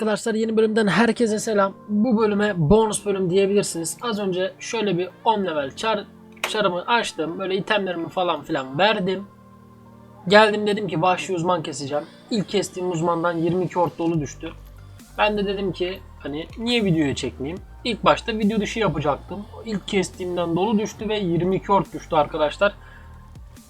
Arkadaşlar yeni bölümden herkese selam. Bu bölüme bonus bölüm diyebilirsiniz. Az önce şöyle bir 10 level çar çarımı açtım. Böyle itemlerimi falan filan verdim. Geldim dedim ki vahşi uzman keseceğim. İlk kestiğim uzmandan 22 ort dolu düştü. Ben de dedim ki hani niye videoya çekmeyeyim? İlk başta video dışı yapacaktım. İlk kestiğimden dolu düştü ve 22 ort düştü arkadaşlar.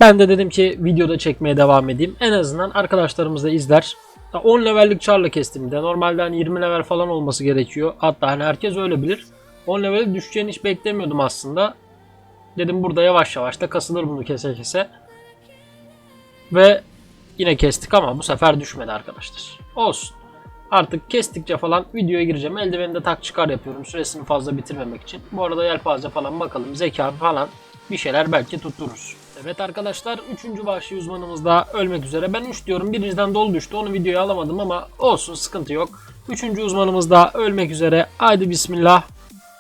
Ben de dedim ki videoda çekmeye devam edeyim. En azından arkadaşlarımız da izler. Ya 10 levellik çarla kestim de. Normalde hani 20 level falan olması gerekiyor. Hatta hani herkes öyle bilir. 10 level düşeceğini hiç beklemiyordum aslında. Dedim burada yavaş yavaş da kasılır bunu kese kese. Ve yine kestik ama bu sefer düşmedi arkadaşlar. Olsun. Artık kestikçe falan videoya gireceğim. Eldiveni de tak çıkar yapıyorum süresini fazla bitirmemek için. Bu arada yelpaze falan bakalım zeka falan bir şeyler belki tuttururuz. Evet arkadaşlar 3. vahşi uzmanımız da ölmek üzere. Ben 3 diyorum birinciden dolu düştü onu videoya alamadım ama olsun sıkıntı yok. 3. uzmanımız da ölmek üzere. Haydi bismillah.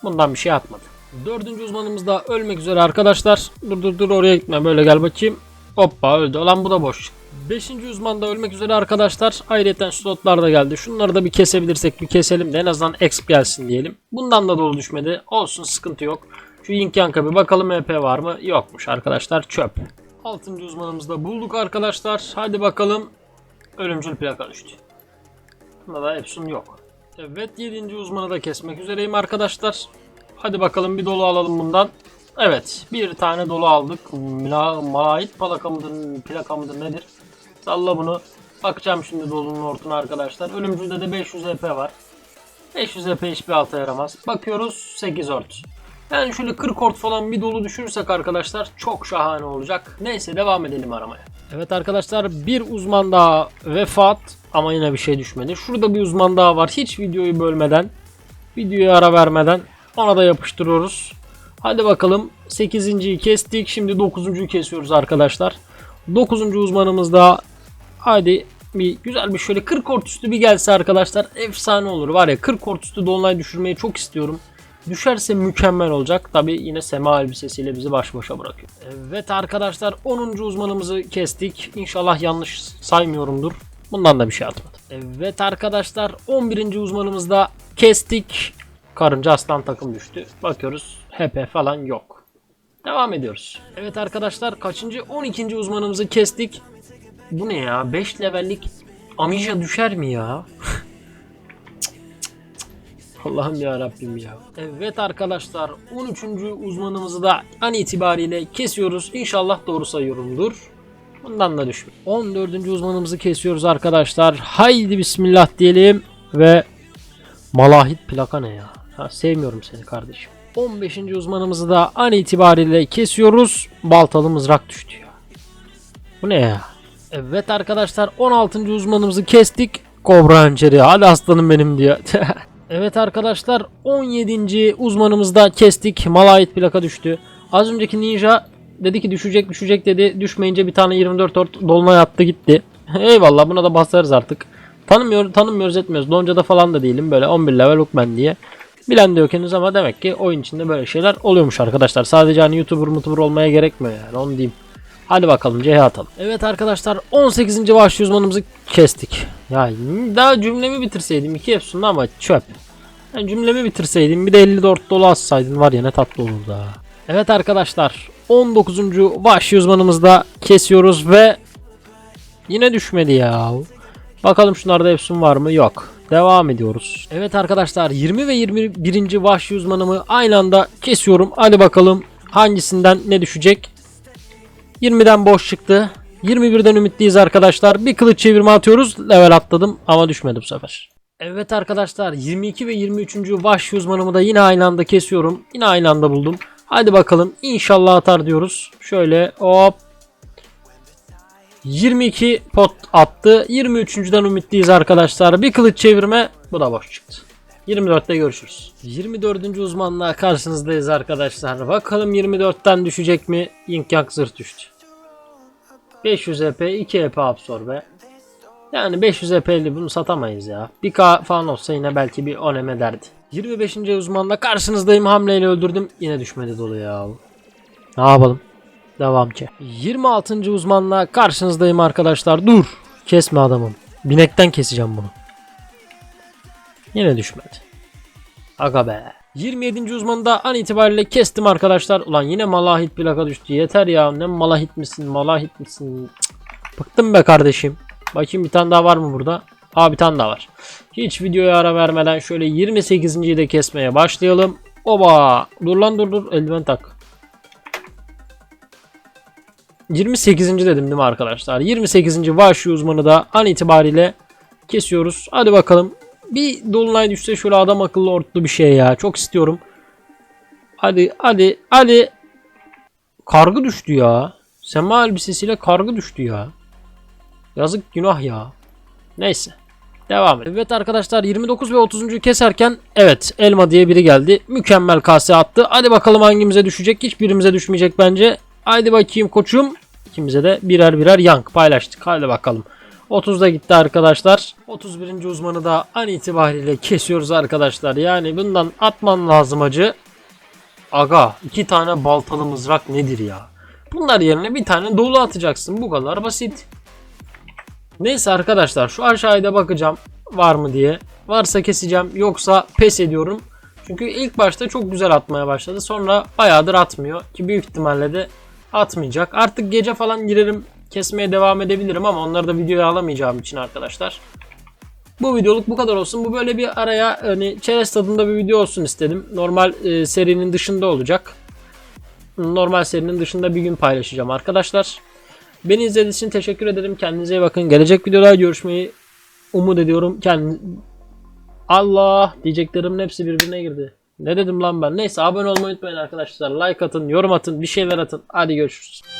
Bundan bir şey atmadı. 4. uzmanımız da ölmek üzere arkadaşlar. Dur dur dur oraya gitme böyle gel bakayım. Hoppa öldü. Olan bu da boş. 5. uzman da ölmek üzere arkadaşlar. Ayrıca slotlar da geldi. Şunları da bir kesebilirsek bir keselim de en azından exp gelsin diyelim. Bundan da dolu düşmedi. Olsun sıkıntı yok. Şu Yink Yank'a bir bakalım MP var mı? Yokmuş arkadaşlar çöp. 6. uzmanımızı da bulduk arkadaşlar. Hadi bakalım. Ölümcül plaka düştü. Bunda da Epson yok. Evet 7. uzmanı da kesmek üzereyim arkadaşlar. Hadi bakalım bir dolu alalım bundan. Evet bir tane dolu aldık. Mila, malait plaka mıdır, plaka mıdır nedir? Salla bunu. Bakacağım şimdi dolunun ortuna arkadaşlar. Ölümcülde de 500 EP var. 500 EP hiçbir alta yaramaz. Bakıyoruz 8 ort. Yani şöyle 40 ort falan bir dolu düşürürsek arkadaşlar çok şahane olacak. Neyse devam edelim aramaya. Evet arkadaşlar bir uzman daha vefat ama yine bir şey düşmedi. Şurada bir uzman daha var. Hiç videoyu bölmeden, videoya ara vermeden ona da yapıştırıyoruz. Hadi bakalım 8.yi kestik. Şimdi 9.yu kesiyoruz arkadaşlar. 9. uzmanımız da hadi bir güzel bir şöyle 40 ort üstü bir gelse arkadaşlar efsane olur. Var ya 40 ort üstü dolunay düşürmeyi çok istiyorum. Düşerse mükemmel olacak. Tabi yine sema elbisesiyle bizi baş başa bırakıyor. Evet arkadaşlar 10. uzmanımızı kestik. İnşallah yanlış saymıyorumdur. Bundan da bir şey atmadı. Evet arkadaşlar 11. uzmanımızı da kestik. Karınca aslan takım düştü. Bakıyoruz HP falan yok. Devam ediyoruz. Evet arkadaşlar kaçıncı 12. uzmanımızı kestik. Bu ne ya 5 levellik Amisha düşer mi ya? Allah'ım ya Rabbim ya. Evet arkadaşlar 13. uzmanımızı da an itibariyle kesiyoruz. İnşallah doğru sayıyorumdur. Bundan da düşme. 14. uzmanımızı kesiyoruz arkadaşlar. Haydi bismillah diyelim ve Malahit plaka ne ya? Ha, sevmiyorum seni kardeşim. 15. uzmanımızı da an itibariyle kesiyoruz. Baltalı mızrak düştü ya. Bu ne ya? Evet arkadaşlar 16. uzmanımızı kestik. Kobra hançeri. Hadi aslanım benim diye. Evet arkadaşlar 17. uzmanımızda kestik. Malahit plaka düştü. Az önceki ninja dedi ki düşecek düşecek dedi. Düşmeyince bir tane 24 ort dolunay attı gitti. Eyvallah buna da basarız artık. Tanımıyor, tanımıyoruz etmiyoruz. Lonca'da falan da değilim böyle 11 level Hookman diye. Bilen de yok ama demek ki oyun içinde böyle şeyler oluyormuş arkadaşlar. Sadece hani YouTuber mutuber olmaya gerekmiyor yani onu diyeyim. Hadi bakalım CH atalım. Evet arkadaşlar 18. vahşi uzmanımızı kestik. Ya daha cümlemi bitirseydim iki Efsun'da ama çöp. Yani cümlemi bitirseydim bir de 54 dolu atsaydın var ya ne tatlı olurdu ha. Evet arkadaşlar 19. vahşi uzmanımızı da kesiyoruz ve yine düşmedi ya. Bakalım şunlarda Efsun var mı? Yok. Devam ediyoruz. Evet arkadaşlar 20 ve 21. vahşi uzmanımı aynı anda kesiyorum. Hadi bakalım hangisinden ne düşecek? 20'den boş çıktı. 21'den ümitliyiz arkadaşlar. Bir kılıç çevirme atıyoruz. Level atladım ama düşmedi bu sefer. Evet arkadaşlar 22 ve 23. vahşi uzmanımı da yine aynı anda kesiyorum. Yine aynı anda buldum. Hadi bakalım inşallah atar diyoruz. Şöyle hop. 22 pot attı. 23.den ümitliyiz arkadaşlar. Bir kılıç çevirme. Bu da boş çıktı. 24'te görüşürüz. 24. uzmanla karşınızdayız arkadaşlar. Bakalım 24'ten düşecek mi? Yink Yak zırh düştü. 500 EP, 2 EP absorbe. Yani 500 EP'li bunu satamayız ya. 1K falan olsa yine belki bir 10 M derdi. 25. uzmanla karşınızdayım. Hamleyle öldürdüm. Yine düşmedi dolu ya. Ne yapalım? Devam ki. 26. uzmanla karşınızdayım arkadaşlar. Dur. Kesme adamım. Binekten keseceğim bunu. Yine düşmedi. Aga be. 27. uzmanı an itibariyle kestim arkadaşlar. Ulan yine malahit plaka düştü. Yeter ya. Ne malahit misin? Malahit misin? Cık. Bıktım be kardeşim. Bakayım bir tane daha var mı burada? Aa bir tane daha var. Hiç videoya ara vermeden şöyle 28.yi de kesmeye başlayalım. Oba. Dur lan dur dur. Eldiven tak. 28. dedim değil mi arkadaşlar? 28. vahşi uzmanı da an itibariyle kesiyoruz. Hadi bakalım. Bir dolunay düşse şöyle adam akıllı ortlu bir şey ya. Çok istiyorum. Hadi hadi hadi. Kargı düştü ya. Sema elbisesiyle kargı düştü ya. Yazık günah ya. Neyse. Devam edelim. Evet arkadaşlar 29 ve 30. keserken evet elma diye biri geldi. Mükemmel kase attı. Hadi bakalım hangimize düşecek. Hiçbirimize düşmeyecek bence. Haydi bakayım koçum. İkimize de birer birer yank paylaştık. Hadi bakalım. 30'da gitti arkadaşlar. 31. uzmanı da an itibariyle kesiyoruz arkadaşlar. Yani bundan atman lazım acı. Aga iki tane baltalı mızrak nedir ya? Bunlar yerine bir tane dolu atacaksın. Bu kadar basit. Neyse arkadaşlar şu aşağıya bakacağım var mı diye. Varsa keseceğim yoksa pes ediyorum. Çünkü ilk başta çok güzel atmaya başladı. Sonra bayağıdır atmıyor. Ki büyük ihtimalle de atmayacak. Artık gece falan girerim kesmeye devam edebilirim ama onları da videoya alamayacağım için arkadaşlar. Bu videoluk bu kadar olsun. Bu böyle bir araya hani çerez tadında bir video olsun istedim. Normal e, serinin dışında olacak. Normal serinin dışında bir gün paylaşacağım arkadaşlar. Beni izlediğiniz için teşekkür ederim. Kendinize iyi bakın. Gelecek videoda görüşmeyi umut ediyorum. Kendi Allah diyeceklerimin hepsi birbirine girdi. Ne dedim lan ben? Neyse abone olmayı unutmayın arkadaşlar. Like atın, yorum atın, bir şeyler atın. Hadi görüşürüz.